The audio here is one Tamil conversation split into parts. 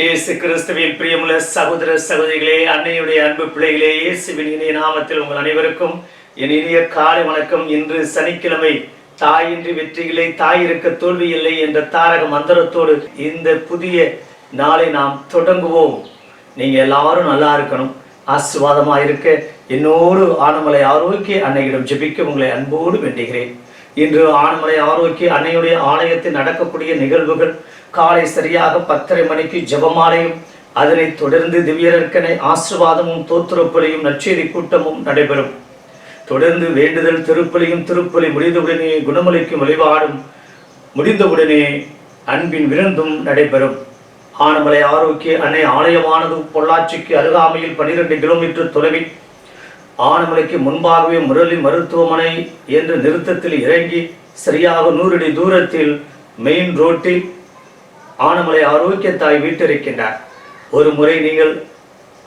இயேசு கிறிஸ்துவின் பிரியமுள்ள சகோதர சகோதரிகளே அன்னையுடைய அன்பு பிள்ளைகளே இயேசுவின் இனிய நாமத்தில் உங்கள் அனைவருக்கும் என் இனிய காலை வணக்கம். இன்று சனிக்கிழமை தாயின்றி வெற்றிகளை தாய் இருக்க தோல்வி இல்லை என்ற தாரக மந்திரத்தோடு இந்த புதிய நாளை நாம் தொடங்குவோம். நீங்க எல்லாரும் நல்லா இருக்கணும். ஆசிர்வாதமாக இருக்க. என்னோடு ஆனமலை ஆரோக்கிய அன்னையிடம் ஜெபிக்க உங்களை அன்போடு வேண்டுகிறேன். இன்று ஆனமலை ஆரோக்கிய அன்னையுடைய ஆலயத்தில் நடக்கக்கூடிய நிகழ்வுகள் காலை சரியாக பத்தரை மணிக்கு ஜெபமாலையும் அதனைத் தொடர்ந்து திவ்யரற்கனை ஆசிர்வாதமும் தோத்துரப்பலியும் நற்செய்தி கூட்டமும் நடைபெறும். தொடர்ந்து வேண்டுதல் திருப்பலியும் திருப்பலி முடிந்தவுடனே குணமளிக்கும் வழிபாடும் முடிந்தவுடனே அன்பின் விருந்தும் நடைபெறும். ஆனமலை ஆரோக்கிய அன்னை ஆலயமானது பொள்ளாச்சிக்கு அருகாமையில் பனிரெண்டு கிலோமீட்டர் தொலைவில் ஆனமலைக்கு முன்பாகவே முரளி மருத்துவமனை என்ற நிறுத்தத்தில் இறங்கி சரியாக நூறடி தூரத்தில் மெயின் ரோட்டில் ஆனமலை ஆரோக்கிய தாய் வீட்டிருக்கின்றார். ஒரு முறை நீங்கள்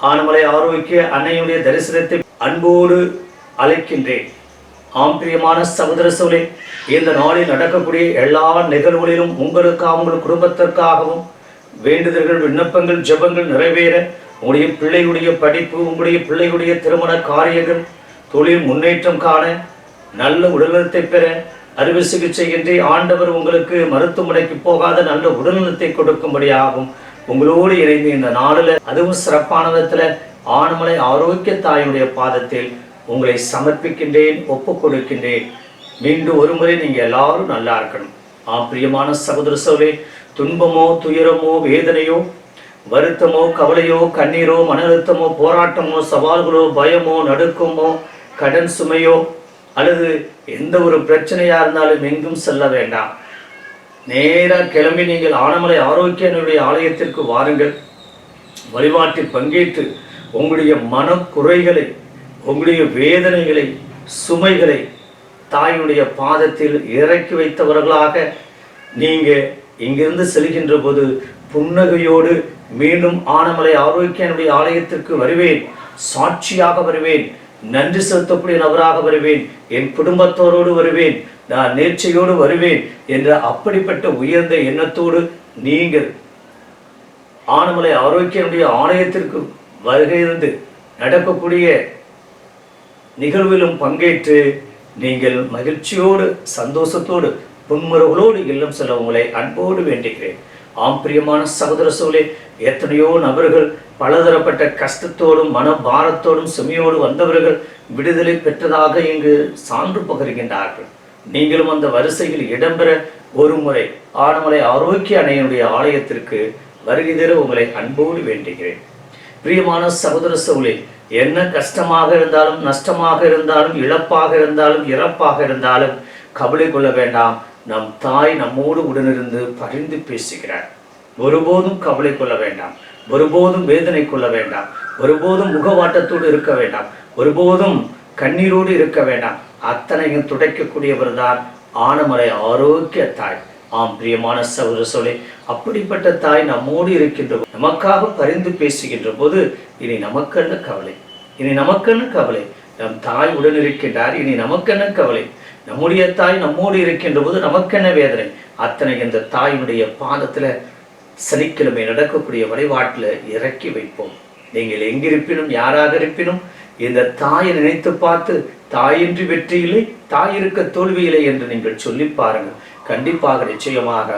ஆனமலை ஆரோக்கிய அன்னையுடைய தரிசனத்தை அன்போடு அழைக்கின்றேன். ஆம் பிரியமான சகோதர சோழே இந்த நாளில் நடக்கக்கூடிய எல்லா நிகழ்வுகளிலும் உங்களுக்காகவும் உங்கள் குடும்பத்திற்காகவும் வேண்டுதல்கள் விண்ணப்பங்கள் ஜெபங்கள் நிறைவேற உங்களுடைய பிள்ளையுடைய படிப்பு உங்களுடைய பிள்ளையுடைய திருமண காரியங்கள் தொழில் முன்னேற்றம் காண நல்ல உடல்நலத்தை பெற அறுவை சிகிச்சையின்றி ஆண்டவர் உங்களுக்கு மருத்துவமனைக்கு போகாத நல்ல உடல்நலத்தை கொடுக்கும்படியாகும் உங்களோடு இணைந்து இந்த நாளில் அதுவும் சிறப்பான விதத்தில் ஆனமலை ஆரோக்கிய தாயுடைய பாதத்தில் உங்களை சமர்ப்பிக்கின்றேன் ஒப்புக் கொடுக்கின்றேன் மீண்டும் ஒரு முறை நீங்க எல்லாரும் நல்லா இருக்கணும். ஆம் பிரியமான சகோதர சோழே துன்பமோ துயரமோ வேதனையோ வருத்தமோ கவலையோ கண்ணீரோ மன அழுத்தமோ போராட்டமோ சவால்களோ பயமோ நடுக்கமோ கடன் சுமையோ அல்லது எந்த ஒரு பிரச்சனையா இருந்தாலும் எங்கும் செல்ல வேண்டாம். நேராக கிளம்பி நீங்கள் ஆனமலை ஆரோக்கியனுடைய ஆலயத்திற்கு வாருங்கள். வழிபாட்டில் பங்கேற்று உங்களுடைய மனக்குறைகளை உங்களுடைய வேதனைகளை சுமைகளை தாயினுடைய பாதத்தில் இறக்கி வைத்தவர்களாக நீங்கள் இங்கிருந்து செல்கின்ற போது புன்னகையோடு மீண்டும் ஆனமலை ஆரோக்கியனுடைய ஆலயத்திற்கு வருவேன். சாட்சியாக வருவேன். நன்றி செலுத்தக்கூடிய நபராக வருவேன். என் குடும்பத்தோரோடு வருவேன். நான் நேர்ச்சையோடு வருவேன் என்ற அப்படிப்பட்ட உயர்ந்த எண்ணத்தோடு நீங்கள் ஆனமலை ஆரோக்கியனுடைய ஆலயத்திற்கு வருகை இருந்து நடக்கக்கூடிய நிகழ்விலும் பங்கேற்று நீங்கள் மகிழ்ச்சியோடு சந்தோஷத்தோடு புன்முறவுகளோடு இல்லம் செல்ல உங்களை அன்போடு வேண்டுகிறேன். ஆம் பிரியமான சகோதர சோழே எத்தனையோ நபர்கள் பலதரப்பட்ட கஷ்டத்தோடும் மன பாரத்தோடும் சுமையோடு வந்தவர்கள் விடுதலை பெற்றதாக இங்கு சான்று பகர்கின்றார்கள். நீங்களும் அந்த வரிசையில் இடம்பெற ஒரு முறை ஆனமலை ஆரோக்கிய அணையனுடைய ஆலயத்திற்கு வருகை தர உங்களை அன்போடு வேண்டுகிறேன். பிரியமான சகோதர சவுளே என்ன கஷ்டமாக இருந்தாலும் நஷ்டமாக இருந்தாலும் இழப்பாக இருந்தாலும் இறப்பாக இருந்தாலும் கவலை கொள்ள வேண்டாம். நம் தாய் நம்மோடு உடனிருந்து பகிர்ந்து பேசுகிறார். ஒருபோதும் கவலை கொள்ள வேண்டாம். ஒருபோதும் வேதனை கொள்ள வேண்டாம். ஒருபோதும் முகவாட்டத்தோடு இருக்க வேண்டாம். ஒருபோதும் கண்ணீரோடு இருக்க வேண்டாம். அத்தனையும் துடைக்கக்கூடியவர் தான் ஆனமலை ஆரோக்கிய தாய். ஆம் பிரியமான சகோதர சொல்லி அப்படிப்பட்ட தாய் நம்மோடு இருக்கின்ற நமக்காக பரிந்து பேசுகின்ற போது இனி நமக்கென்ன கவலை? இனி நமக்கென்ன கவலை? நம் தாய் உடன் இருக்கின்றார் இனி நமக்கென்ன கவலை? நம்முடைய தாய் நம்மோடு இருக்கின்ற போது நமக்கென்ன வேதனை? அத்தனை இந்த தாயினுடைய பாதத்தில் சனிக்கிழமை நடக்கக்கூடிய வழிபாட்டில் இறக்கி வைப்போம். நீங்கள் எங்கிருப்பினும் யாராக இருப்பினும் இந்த தாயை நினைத்து பார்த்து தாயின்றி வெற்றி இல்லை தாய் இருக்க தோல்வி இல்லை என்று நீங்கள் சொல்லி பாருங்கள். கண்டிப்பாக நிச்சயமாக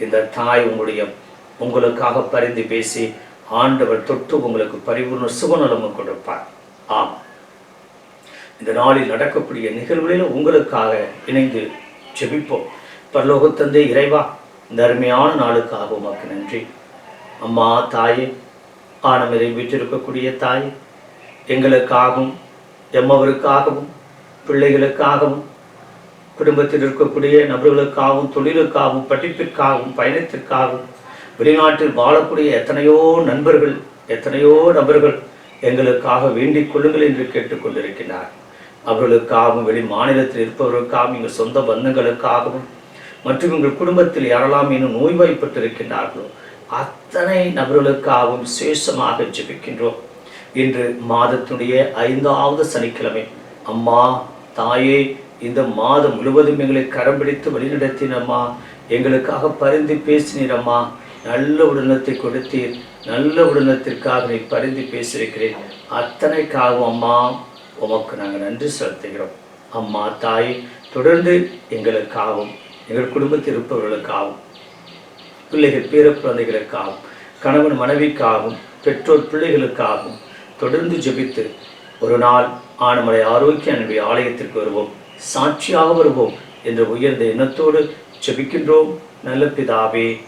இந்த தாய் உங்களுடைய உங்களுக்காக பரிந்து பேசி ஆண்டவர் தொட்டு உங்களுக்கு பரிபூர்ண சுகநலமும் கொடுப்பார். ஆம். இந்த நாளில் நடக்கக்கூடிய நிகழ்வுகளில் உங்களுக்காக இணைந்து ஜெபிப்போம். பரலோகத்தந்தை இறைவா இந்த அருமையான நாளுக்காக உமக்கு நன்றி. அம்மா தாயே ஆனமரை வீற்றிருக்கக்கூடிய தாய் எங்களுக்காகவும் எம்மவருக்காகவும் பிள்ளைகளுக்காகவும் குடும்பத்தில் இருக்கக்கூடிய நபர்களுக்காகவும் தொழிலுக்காகவும் படிப்பிற்காகவும் பயணத்திற்காகவும் வெளிநாட்டில் வாழக்கூடிய எத்தனையோ நண்பர்கள் எத்தனையோ நபர்கள் எங்களுக்காக வேண்டிக் கொள்ளுங்கள் என்று கேட்டுக்கொண்டிருக்கிறார் அவர்களுக்காகவும் வெளி மாநிலத்தில் இருப்பவர்களுக்காகவும் எங்கள் சொந்த பந்தங்களுக்காகவும் மற்றும் எங்கள் குடும்பத்தில் யாரெல்லாம் இன்னும் நோய்வாய்ப்பட்டிருக்கின்றார்களோ அத்தனை நபர்களுக்காகவும் விசேஷமாக ஜெபிக்கின்றோம். இன்று மாதத்துடைய ஐந்தாவது சனிக்கிழமை. அம்மா தாயே இந்த மாதம் முழுவதும் எங்களை கரம் பிடித்து வழிநடத்தினம்மா எங்களுக்காக பரிந்து பேசினீரம்மா. நல்ல உடனத்தை கொடுத்தீர். நல்ல உடனத்திற்காக நீ பரிந்து பேசியிருக்கிறேன் அத்தனைக்காகவும் அம்மா உமக்கு நாங்கள் நன்றி செலுத்துகிறோம். அம்மா தாய் தொடர்ந்து எங்களுக்காகவும் எங்கள் குடும்பத்தில் இருப்பவர்களுக்காகவும் பிள்ளைகள் பேர குழந்தைகளுக்காகவும் கணவன் மனைவிக்காகவும் பெற்றோர் பிள்ளைகளுக்காகவும் தொடர்ந்து ஜெபித்து ஒரு நாள் ஆனமலை ஆரோக்கிய அன்பை ஆலயத்திற்கு வருவோம். சாட்சியாக வருவோம் என்ற உயர்ந்த எண்ணத்தோடு ஜெபிக்கின்றோம். நல்ல பிதாவே